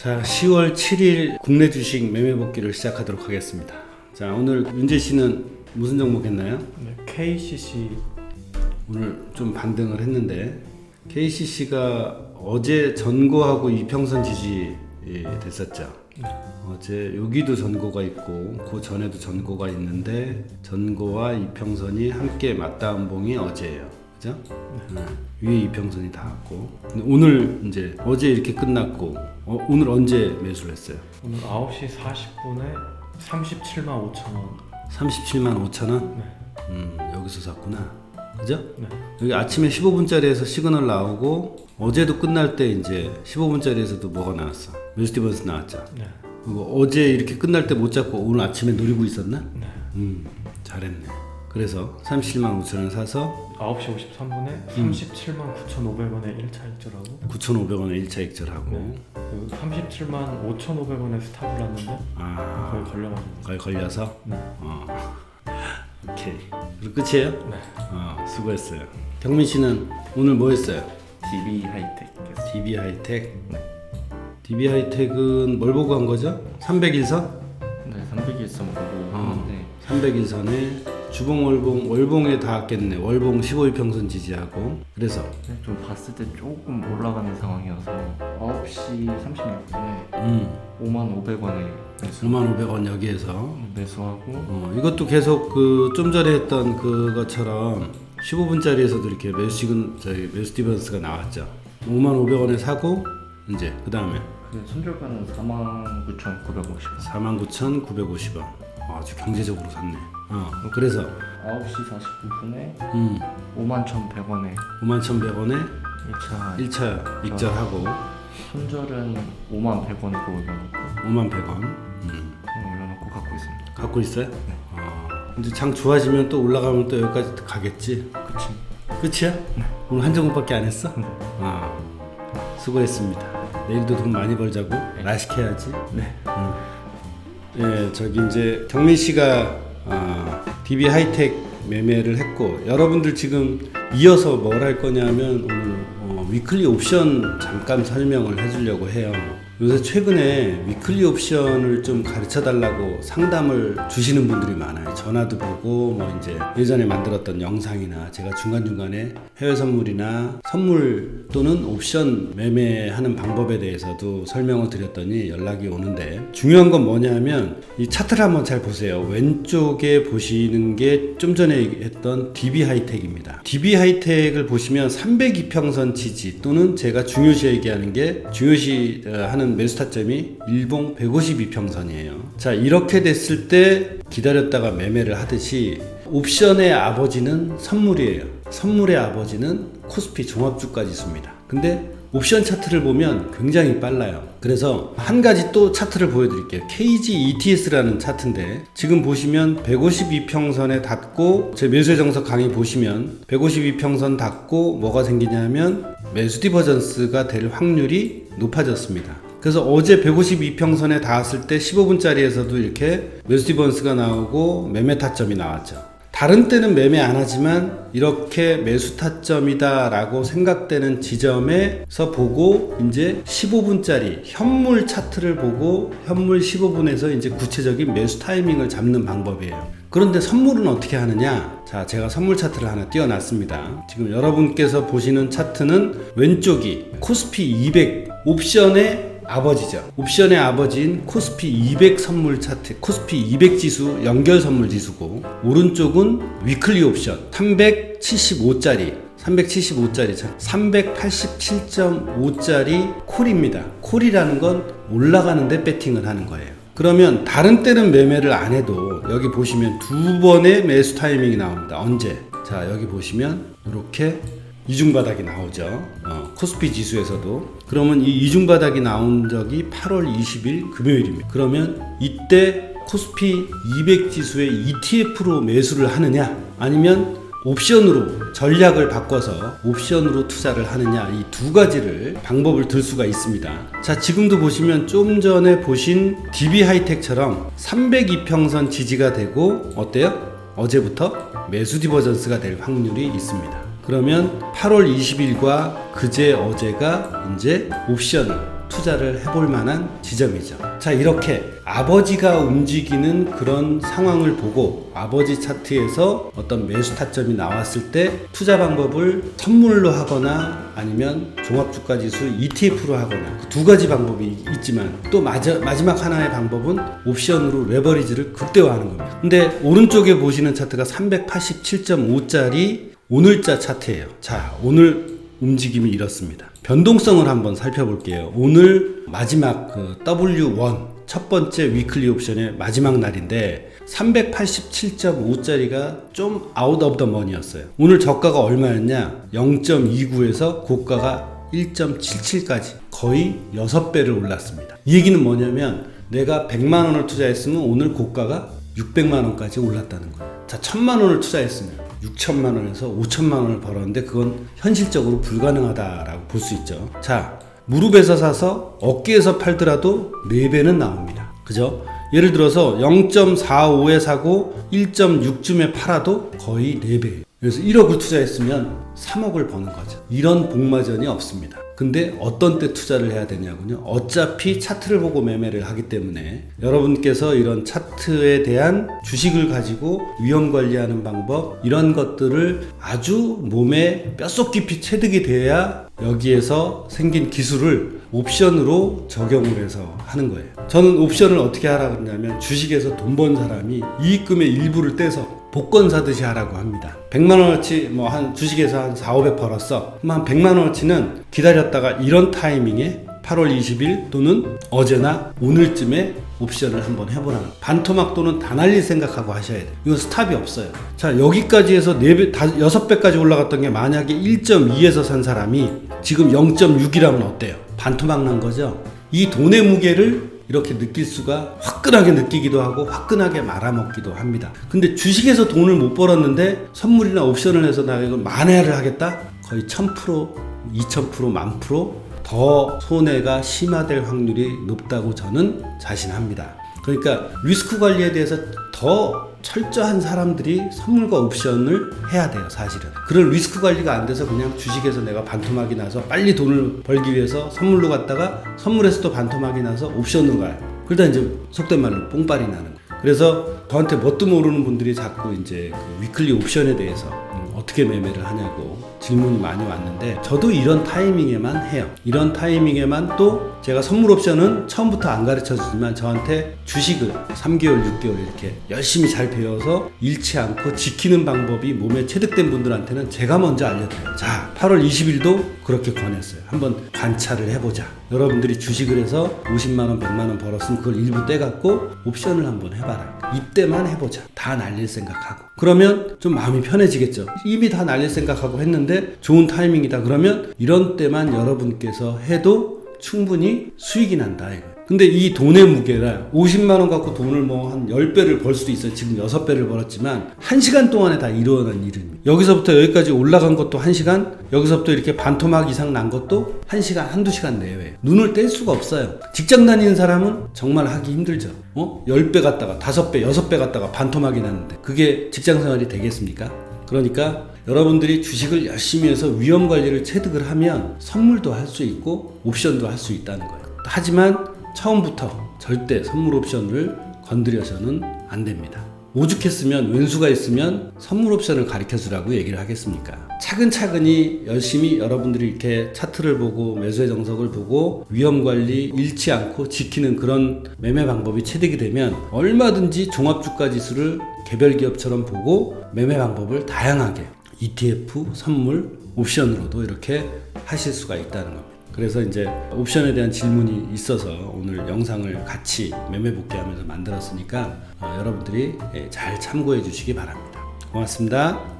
자, 10월 7일 국내 주식 매매 복귀를 시작하도록 하겠습니다. 자, 오늘 윤재 씨는 무슨 종목 했나요? 네, KCC 오늘 좀 반등을 했는데 KCC가 어제 전고하고 이평선 지지 예, 됐었죠. 어제 여기도 전고가 있고 그 전에도 전고가 있는데 전고와 이평선이 함께 맞닿은 봉이 어제예요. 그죠? 네. 위에 이평선이 닿았고 근데 오늘 이제 어제 이렇게 끝났고 어, 오늘 언제 매수를 했어요? 오늘 9시 40분에 37만 5천 원. 37만 5천 원? 네. 음, 여기서 샀구나. 그죠? 네. 여기 아침에 15분짜리에서 시그널 나오고 어제도 끝날 때 이제 15분짜리에서도 뭐가 나왔어? 뮤스티번스 나왔죠. 네. 그리고 어제 이렇게 끝날 때 못 잡고 오늘 아침에 노리고 있었나? 네. 음, 잘했네. 그래서 37만 5천 원 사서 9시 53분에 37만 9,500원에 1차 익절하고 9,500원에 1차 익절하고 네. 그 37만 5,500원에 스탑을 났는데 아, 거의 걸려가지고. 거기 걸려서 네. 어. 오케이. 그리고 끝이에요? 네. 어, 수고했어요. 경민 씨는 오늘 뭐 했어요? DB 하이텍. DB 하이텍. DB 하이텍은 뭘 보고 한 거죠? 301선? 네, 301선 보고 어. 하는데 301선에 주봉 월봉 월봉에 닿았겠네. 월봉 15일평선 지지하고 그래서 네, 좀 봤을 때 조금 올라가는 상황이어서 9시 36분에 음, 5만 500원에 매수, 5만 500원 여기에서 매수하고 어, 이것도 계속 그 좀 전에 했던 그것처럼 15분짜리에서도 이렇게 매수식은 저희 매수 디버스가 나왔죠. 5만 500원에 사고 이제 그 다음에 그 손절가는 49,950원 49,950원. 아주 경제적으로 샀네. 어, 그래서 9시 49분에 음, 5만 1,100원에 5만 1,100원에 1차 1차 익절하고 손절은 5만 100원으로 올려놓고 5만 100원 음, 올려놓고 갖고 있습니다 갖고 있어요? 어, 이제 장 좋아지면 또 올라가면 또 여기까지 가겠지. 그치 끝이야? 오늘 한 종목밖에 안 했어? 네. 아, 수고했습니다. 내일도 돈 많이 벌자고 라식 해야지. 네 예, 저기 이제 경민 씨가 아, DB 하이텍 매매를 했고 여러분들 지금 이어서 뭘 할 거냐면 오늘 어, 위클리 옵션 잠깐 설명을 해주려고 해요. 요새 최근에 위클리 옵션을 좀 가르쳐 달라고 상담을 주시는 분들이 많아요. 전화도 보고 뭐 이제 예전에 만들었던 영상이나 제가 중간중간에 해외 선물이나 선물 또는 옵션 매매하는 방법에 대해서도 설명을 드렸더니 연락이 오는데 중요한 건 뭐냐면 이 차트를 한번 잘 보세요. 왼쪽에 보시는 게 좀 전에 했던 DB 하이텍입니다. DB 하이텍을 보시면 302평선 지지 또는 제가 중요시 얘기하는 게 중요시 어, 하는 매수 타점이 일봉 152평선이에요. 자, 이렇게 됐을 때 기다렸다가 매매를 하듯이 옵션의 아버지는 선물이에요. 선물의 아버지는 코스피 종합주가 지수입니다. 근데 옵션 차트를 보면 굉장히 빨라요. 그래서 한 가지 또 차트를 보여드릴게요. KG ETS라는 차트인데 지금 보시면 152평선에 닿고 제 매수의 정석 강의 보시면 152평선 닿고 뭐가 생기냐면 매수 디버전스가 될 확률이 높아졌습니다. 그래서 어제 152평선에 닿았을 때 15분짜리에서도 이렇게 디버전스가 나오고 매매 타점이 나왔죠. 다른 때는 매매 안 하지만 이렇게 매수 타점이다 라고 생각되는 지점에서 보고 이제 15분짜리 현물 차트를 보고 현물 15분에서 이제 구체적인 매수 타이밍을 잡는 방법이에요. 그런데 선물은 어떻게 하느냐? 자, 제가 선물 차트를 하나 띄워놨습니다. 지금 여러분께서 보시는 차트는 왼쪽이 코스피 200 옵션의 아버지죠. 옵션의 아버지인 코스피 200 선물 차트, 코스피 200 지수 연결 선물 지수고 오른쪽은 위클리 옵션 375짜리 375짜리 387.5짜리 콜입니다. 콜이라는 건 올라가는데 배팅을 하는 거예요. 그러면 다른 때는 매매를 안 해도 여기 보시면 두 번의 매수 타이밍이 나옵니다. 언제? 자 여기 보시면 이렇게 이중바닥이 나오죠. 어, 코스피 지수에서도. 그러면 이 이중바닥이 나온 적이 8월 20일 금요일입니다. 그러면 이때 코스피 200 지수의 ETF로 매수를 하느냐 아니면 옵션으로 전략을 바꿔서 옵션으로 투자를 하느냐 이 두 가지를 방법을 들 수가 있습니다. 자 지금도 보시면 좀 전에 보신 DB 하이텍처럼 302평선 지지가 되고 어때요? 어제부터 매수 디버전스가 될 확률이 있습니다. 그러면 8월 20일과 그제 어제가 이제 옵션을 투자를 해볼 만한 지점이죠. 자, 이렇게 아버지가 움직이는 그런 상황을 보고 아버지 차트에서 어떤 매수 타점이 나왔을 때 투자 방법을 선물로 하거나 아니면 종합주가 지수 ETF로 하거나 그 두 가지 방법이 있지만 또 마저, 마지막 하나의 방법은 옵션으로 레버리지를 극대화하는 겁니다. 근데 오른쪽에 보시는 차트가 387.5짜리 오늘자 차트예요. 자, 오늘 움직임이 이렇습니다. 변동성을 한번 살펴볼게요. 오늘 마지막 그 W1 첫 번째 위클리 옵션의 마지막 날인데 387.5짜리가 좀 아웃 오브 더 머니였어요. 오늘 저가가 얼마였냐? 0.29에서 고가가 1.77까지 거의 6배를 올랐습니다. 이 얘기는 뭐냐면 내가 100만 원을 투자했으면 오늘 고가가 600만 원까지 올랐다는 거예요. 자, 1000만 원을 투자했으면 6천만 원에서 5천만 원을 벌었는데 그건 현실적으로 불가능하다라고 볼 수 있죠. 자, 무릎에서 사서 어깨에서 팔더라도 4배는 나옵니다. 그죠? 예를 들어서 0.45에 사고 1.6쯤에 팔아도 거의 4배예요. 그래서 1억을 투자했으면 3억을 버는 거죠. 이런 복마전이 없습니다. 근데 어떤 때 투자를 해야 되냐군요. 어차피 차트를 보고 매매를 하기 때문에 여러분께서 이런 차트에 대한 주식을 가지고 위험 관리하는 방법 이런 것들을 아주 몸에 뼛속 깊이 체득이 돼야 여기에서 생긴 기술을 옵션으로 적용을 해서 하는 거예요. 저는 옵션을 어떻게 하라 그러냐면 주식에서 돈 번 사람이 이익금의 일부를 떼서 복권 사듯이 하라고 합니다. 100만 원어치 뭐 한 주식에서 한 4, 500 벌었어. 한 100만 원어치는 기다렸다가 이런 타이밍에 8월 20일 또는 어제나 오늘쯤에 옵션을 한번 거예요. 반토막 또는 다 날릴 생각하고 하셔야 돼요. 이건 스탑이 없어요. 자, 여기까지 해서 4배, 6배까지 올라갔던 게 만약에 1.2에서 산 사람이 지금 0.6이라면 어때요? 반토막 난 거죠? 이 돈의 무게를 이렇게 느낄 수가 화끈하게 느끼기도 하고 화끈하게 말아먹기도 합니다. 근데 주식에서 돈을 못 벌었는데 선물이나 옵션을 해서 나 이거 만회를 하겠다? 거의 1000%, 2000%, 만 프로 더 손해가 심화될 확률이 높다고 저는 자신합니다. 그러니까 리스크 관리에 대해서 더 철저한 사람들이 선물과 옵션을 해야 돼요, 사실은. 그런 리스크 관리가 안 돼서 그냥 주식에서 내가 반토막이 나서 빨리 돈을 벌기 위해서 선물로 갔다가 선물에서 또 반토막이 나서 옵션으로 가요. 그러다 이제 속된 말로 뽕빨이 나는 거예요. 그래서 저한테 뭣도 모르는 분들이 자꾸 이제 그 위클리 옵션에 대해서 음, 어떻게 매매를 하냐고 질문이 많이 왔는데 저도 이런 타이밍에만 해요. 이런 타이밍에만 또 제가 선물 옵션은 처음부터 안 가르쳐 주지만 저한테 주식을 3개월, 6개월 이렇게 열심히 잘 배워서 잃지 않고 지키는 방법이 몸에 체득된 분들한테는 제가 먼저 알려드려요. 자, 8월 20일도 그렇게 권했어요. 한번 관찰을 해보자. 여러분들이 주식을 해서 50만원, 100만원 벌었으면 그걸 일부 떼갖고 옵션을 한번 해봐라. 입대만 해보자. 다 날릴 생각하고. 그러면 좀 마음이 편해지겠죠. 이미 다 날릴 생각하고 했는데 좋은 타이밍이다. 그러면 이런 때만 여러분께서 해도 충분히 수익이 난다. 이거. 근데 이 돈의 무게가 50만 원 갖고 돈을 뭐 한 10배를 벌 수도 있어요. 지금 6배를 벌었지만 1시간 동안에 다 일어난 일입니다. 여기서부터 여기까지 올라간 것도 1시간, 여기서부터 이렇게 반토막 이상 난 것도 1시간, 한두 시간 내외. 눈을 뗄 수가 없어요. 직장 다니는 사람은 정말 하기 힘들죠. 어? 10배 갔다가 5배, 6배 갔다가 반토막이 났는데 그게 직장 생활이 되겠습니까? 그러니까 여러분들이 주식을 열심히 해서 위험 관리를 체득을 하면 선물도 할 수 있고 옵션도 할 수 있다는 거예요. 하지만 처음부터 절대 선물 옵션을 건드려서는 안 됩니다. 오죽했으면 왼수가 있으면 선물 옵션을 가르쳐 주라고 얘기를 하겠습니까? 차근차근히 열심히 여러분들이 이렇게 차트를 보고 매수의 정석을 보고 위험 관리 잃지 않고 지키는 그런 매매 방법이 체득이 되면 얼마든지 종합주가 지수를 개별 기업처럼 보고 매매 방법을 다양하게 ETF, 선물, 옵션으로도 이렇게 하실 수가 있다는 겁니다. 그래서 이제 옵션에 대한 질문이 있어서 오늘 영상을 같이 매매 복귀하면서 만들었으니까 어, 여러분들이 예, 잘 참고해 주시기 바랍니다. 고맙습니다.